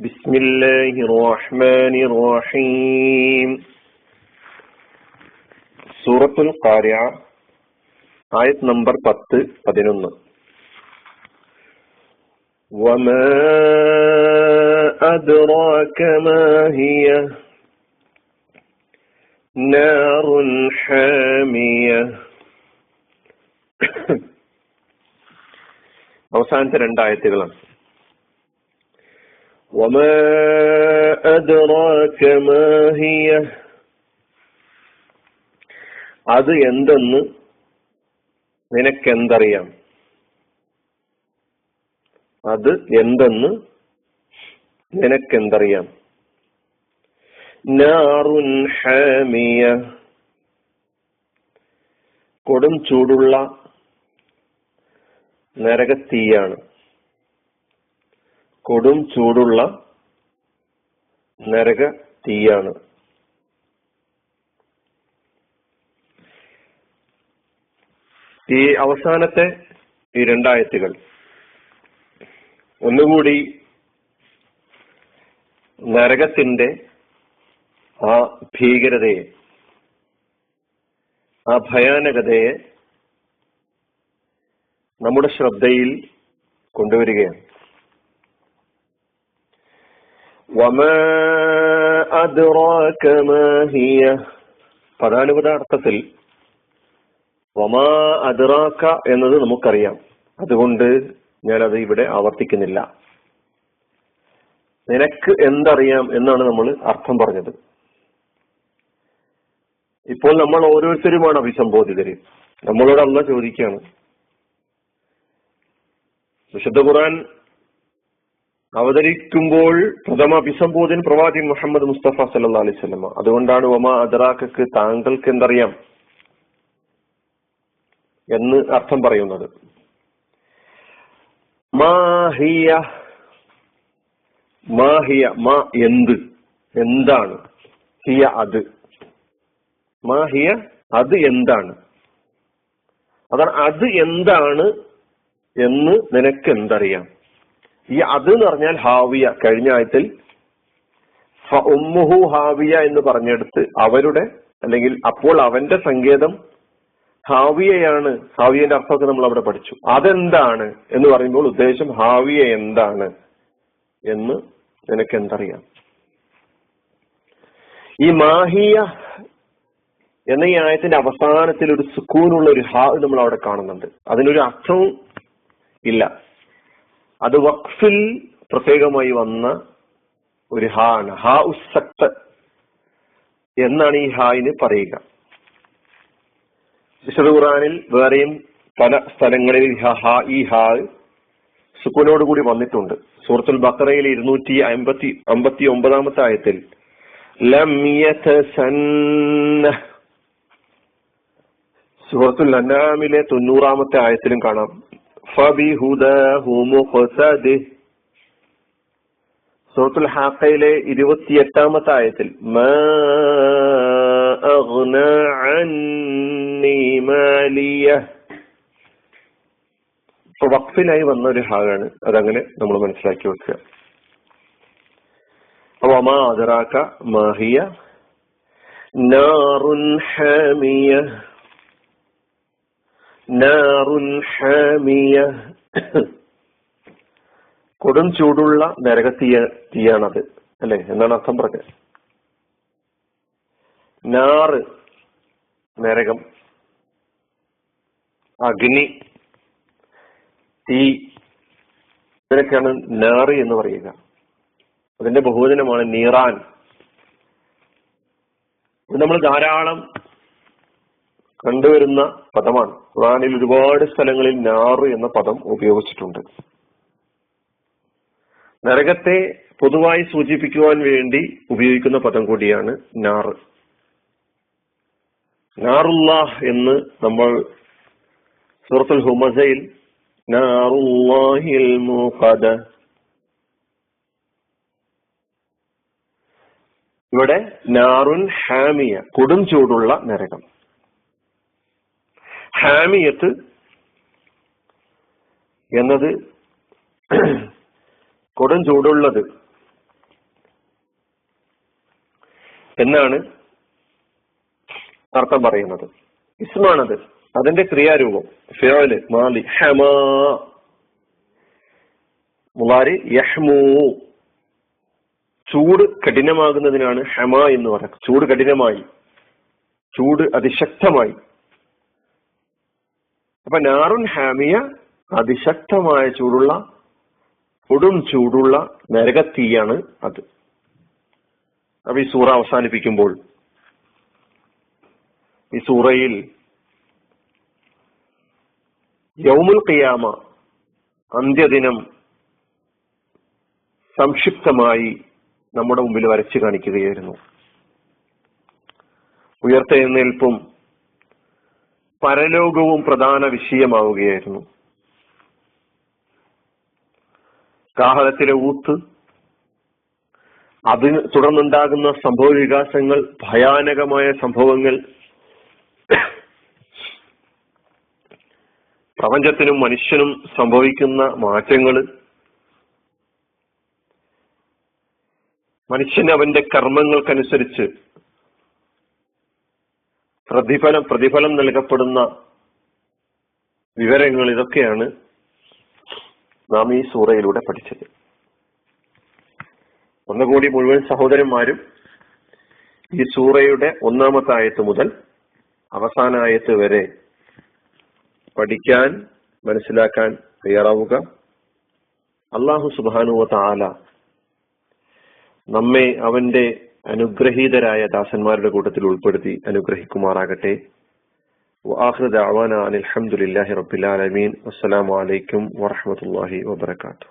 بسم الله الرحمن الرحيم സൂറത്തുൽ ഖാരിയ ആയത് നമ്പർ പത്ത് പതിനൊന്ന് وما أدراك ما هي نار حامية അവസാനത്തെ രണ്ടായത്തുകളാണ് وما أدراك ما هي അത് എന്തെന്ന് നിനക്കെന്തറിയാം അത് എന്തെന്ന് നിനക്കെന്തറിയാം നാറുൻ ഹാമിയ കൊടും ചൂടുള്ള നരകത്തീയാണ് കൊടും ചൂടുള്ള നരക തീയാണ്. ഈ അവസാനത്തെ ഈ രണ്ടായത്തുകൾ. ഒന്നുകൂടി നരകത്തിന്റെ ആ ഭീകരതയെ ആ ഭയാനകതയെ നമ്മുടെ ശ്രദ്ധയിൽ കൊണ്ടുവരികയാണ്. വമാ ഹിയ പദാനുപത അർത്ഥത്തിൽ. വമാ അദ്റാക എന്നത് നമുക്കറിയാം. അതുകൊണ്ട് ഞാനത് ഇവിടെ ആവർത്തിക്കുന്നില്ല. നിനക്ക് എന്തറിയാം എന്നാണ് നമ്മൾ അർത്ഥം പറഞ്ഞത്. ഇപ്പോൾ നമ്മൾ ഓരോരുത്തരുമാണ് അഭിസംബോധിതര് നമ്മളോട് അല്ല ചോദിക്കുകയാണ്. വിശുദ്ധ ഖുർആൻ അവതരിക്കുമ്പോൾ പ്രഥമ അഭിസംബോധന പ്രവാചി മുഹമ്മദ് മുസ്തഫ സല്ലാ അലൈഹി അതുകൊണ്ടാണ് ഒമ അദറാഖക്ക് താങ്കൾക്ക് എന്തറിയാം എന്ന് അർത്ഥം പറയുന്നത്. മാഹിയ മാഹിയ മാ എന്ത് എന്താണ്? ഹിയ അത്. മാഹിയ അത് എന്താണ്? അതാണ് അത് എന്താണ് എന്ന് നിനക്ക് എന്തറിയാം? ഈ അത് എന്ന് പറഞ്ഞാൽ ഹാവിയ. കഴിഞ്ഞ ആയത്തിൽ ഉമ്മുഹു ഹാവിയ എന്ന് പറഞ്ഞെടുത്ത് അവരുടെ അല്ലെങ്കിൽ അപ്പോൾ അവന്റെ സങ്കേതം ഹാവിയയാണ്. ഹാവിയന്റെ അർത്ഥമൊക്കെ നമ്മൾ അവിടെ പഠിച്ചു. അതെന്താണ് എന്ന് പറയുമ്പോൾ ഉദ്ദേശം ഹാവിയ എന്താണ് എന്ന് നിനക്ക് എന്തറിയാം? ഈ മാഹിയ എന്ന ഈ ആയത്തിന്റെ അവസാനത്തിൽ ഒരു സുക്കൂനുള്ള ഒരു ഹാ നമ്മൾ അവിടെ കാണുന്നുണ്ട്. അതിനൊരു അർത്ഥവും ഇല്ല. അത് വഖഫിൽ പ്രത്യേകമായി വന്ന ഒരു ഹാ ആണ് ഹാ ഉസക്ത എന്നാണ് ഈ ഹായിന് പറയുക. വിശുദ്ധ ഖുറാനിൽ വേറെയും പല സ്ഥലങ്ങളിൽ ഹാ ഈ ഹാ സുക്കൂനോട് കൂടി വന്നിട്ടുണ്ട്. സൂറത്തുൽ ബക്കറയിൽ ഇരുന്നൂറ്റി അമ്പത്തി അമ്പത്തി ഒമ്പതാമത്തെ ആയത്തിൽ സൂറത്തുൽ അന്നാമിലെ തൊണ്ണൂറാമത്തെ ആയത്തിലും കാണാം. സൂറത്തുൽ ഹാക്കയിലെ ഇരുപത്തിയെട്ടാമത്തെ ആയത്തിൽ വഖഫിനായി വന്ന ഒരു ഹാഗാണ്. അതങ്ങനെ നമ്മൾ മനസ്സിലാക്കി വെക്കുക അപ്പൊ അമാ അതറാക്ക മാഹിയ നാറുൻ ഹാമിയ. കൊടും ചൂടുള്ള നരക തീയ തീയാണത്. അല്ലെ? എന്നാണ് അർത്ഥം പറഞ്ഞത്? നാറ് നരകം. അഗ്നി തീ ഇതിനൊക്കെയാണ് നാറ് എന്ന് പറയുക. അതിന്റെ ബഹുവചനമാണ് നീറാൻ. നമ്മൾ ധാരാളം കണ്ടുവരുന്ന പദമാണ്. ഖുറാനിൽ ഒരുപാട് സ്ഥലങ്ങളിൽ നാറ് എന്ന പദം ഉപയോഗിച്ചിട്ടുണ്ട്. നരകത്തെ പൊതുവായി സൂചിപ്പിക്കുവാൻ വേണ്ടി ഉപയോഗിക്കുന്ന പദം കൂടിയാണ് നാറ്. നാറുല്ലാഹ് എന്ന് നമ്മൾ സൂറത്തുൽ ഹുമസയിൽ മൂഖദ ഇവിടെ നാറുൻ ഹാമിയ കൊടും ചൂടുള്ള നരകം. ഹാമിയത്ത് എന്നത് കൊടും ചൂടുള്ളത് എന്നാണ് അർത്ഥം പറയുന്നത്. ഇസ്മാണത് അതിന്റെ ക്രിയാരൂപം ഫിയോൽ മാലി ഹമാ മുലാരി യഹ്മൂ ചൂട് കഠിനമാകുന്നതിനാണ് ഹമ എന്ന് പറയുന്നത്. ചൂട് കഠിനമായി ചൂട് അതിശക്തമായി. അപ്പൊ നാറുൻ ഹാമിയ അതിശക്തമായ ചൂടുള്ള കൊടും ചൂടുള്ള നരകത്തീയാണ് അത്. അപ്പൊ ഈ സൂറ അവസാനിപ്പിക്കുമ്പോൾ ഈ സൂറയിൽ യൗമുൽ ഖിയാമ അന്ത്യദിനം സംക്ഷിപ്തമായി നമ്മുടെ മുമ്പിൽ വരച്ചു കാണിക്കുകയായിരുന്നു. ഉയർത്തെഴുന്നേൽപ്പും പരലോകവും പ്രധാന വിഷയമാവുകയായിരുന്നു. കാഹളത്തിലെ ഊത്ത് അതിന് തുടർന്നുണ്ടാകുന്ന സംഭവ വികാസങ്ങൾ ഭയാനകമായ സംഭവങ്ങൾ പ്രപഞ്ചത്തിനും മനുഷ്യനും സംഭവിക്കുന്ന മാറ്റങ്ങൾ മനുഷ്യൻ അവന്റെ കർമ്മങ്ങൾക്കനുസരിച്ച് പ്രതിഫലം പ്രതിഫലം നൽകപ്പെടുന്ന വിവരങ്ങൾ ഇതൊക്കെയാണ് നാം ഈ സൂറയിലൂടെ പഠിച്ചത്. ഒന്നുകൂടി മുഴുവൻ സഹോദരന്മാരും ഈ സൂറയുടെ ഒന്നാമത്തെ ആയത്ത് മുതൽ അവസാന ആയത്ത് വരെ പഠിക്കാൻ മനസ്സിലാക്കാൻ തയ്യാറാവുക. അള്ളാഹു സുബാനുവ താല നമ്മെ അവന്റെ അനുഗ്രഹീതരായ ദാസന്മാരുടെ കൂട്ടത്തിൽ ഉൾപ്പെടുത്തി അനുഗ്രഹിക്കുമാറാകട്ടെ. അനിൽഹമുല്ലാഹി റബ്ബിലാലമീൻ അസ്സലാമലൈക്കും വാഹമത്തല്ലാഹി വാത്തു